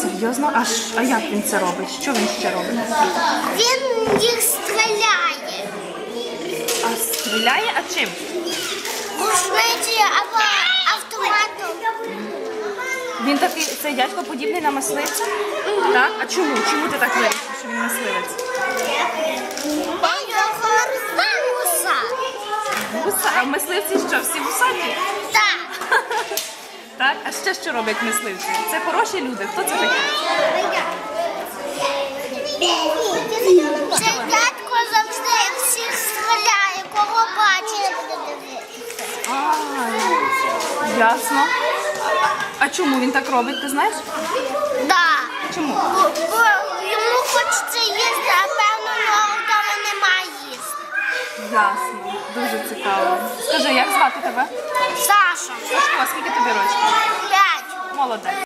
Серйозно? А, ж- а як він це робить? Що він ще робить? Він їх стріляє. А стріляє, а чим? Рушниці або автоматом. Він такий, цей дядько подібний на мисливця? Так? А чому? Чому ти так вирішив, що він мисливець? Бо його вуса. Вуса, а мисливці що, всі вусаті? Так. Так? А ще що роблять мисливці? Це хороші люди. Хто це такі? Цей дядько завжди всіх стріляє, кого бачить. А, ясно. А чому він так робить, ти знаєш? Да. Чому? Бо йому хочеться їсти, а певно його вдома немає їсти. Ясно. Дуже цікаво. Скажи, як звати тебе? holiday.